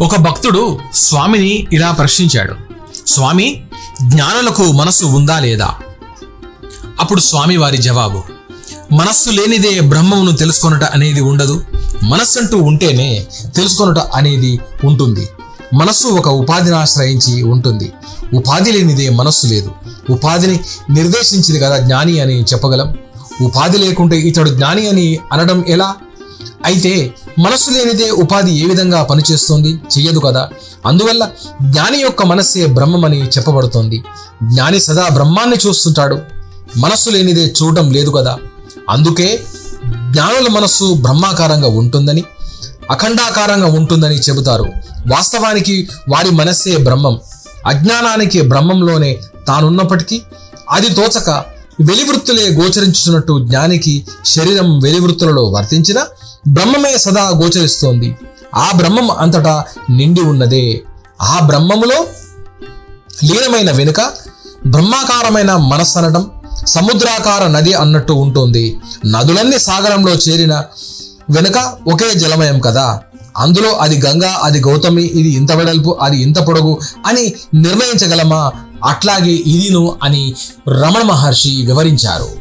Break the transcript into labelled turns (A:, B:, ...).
A: ఒక భక్తుడు స్వామిని ఇలా ప్రశ్నించాడు. స్వామి జ్ఞానులకు మనస్సు ఉందా లేదా? అప్పుడు స్వామి వారి జవాబు మనస్సు లేనిదే బ్రహ్మమును తెలుసుకొనుట అనేది ఉండదు. మనస్సు అంటూ ఉంటేనే తెలుసుకొనుట అనేది ఉంటుంది. మనస్సు ఒక ఉపాధిని ఆశ్రయించి ఉంటుంది. ఉపాధి లేనిదే మనస్సు లేదు. ఉపాధిని నిర్దేశించింది కదా జ్ఞాని అని చెప్పగలం. ఉపాధి లేకుంటే ఇతడు జ్ఞాని అని అనడం ఎలా? అయితే మనస్సు లేనిదే ఉపాధి ఏ విధంగా పనిచేస్తోంది చెయ్యదు కదా. అందువల్ల జ్ఞాని యొక్క మనస్సే బ్రహ్మమని చెప్పబడుతోంది. జ్ఞాని సదా బ్రహ్మాన్ని చూస్తుంటాడు. మనస్సు లేనిదే చూడటం లేదు కదా. అందుకే జ్ఞానుల మనస్సు బ్రహ్మాకారంగా ఉంటుందని అఖండాకారంగా ఉంటుందని చెబుతారు. వాస్తవానికి వారి మనస్సే బ్రహ్మం. అజ్ఞానానికి బ్రహ్మంలోనే తానున్నప్పటికీ అది తోచక వెలివృత్తులే గోచరించుతున్నట్టు జ్ఞానికి శరీరం వెలివృత్తులలో వర్తించిన బ్రహ్మమే సదా గోచరిస్తోంది. ఆ బ్రహ్మం అంతటా నిండి ఉన్నదే. ఆ బ్రహ్మములో లీనమైన వెనుక బ్రహ్మాకారమైన మనస్సు అనటం సముద్రాకార నది అన్నట్టు ఉంటుంది. నదులన్నీ సాగరంలో చేరిన వెనుక ఒకే జలమయం కదా. అందులో అది గంగా అది గౌతమి ఇది ఇంత వెడల్పు అది ఇంత పొడవు అని నిర్ణయించగలమా? అట్లాగే ఇదిను అని రమణ మహర్షి వివరించారు.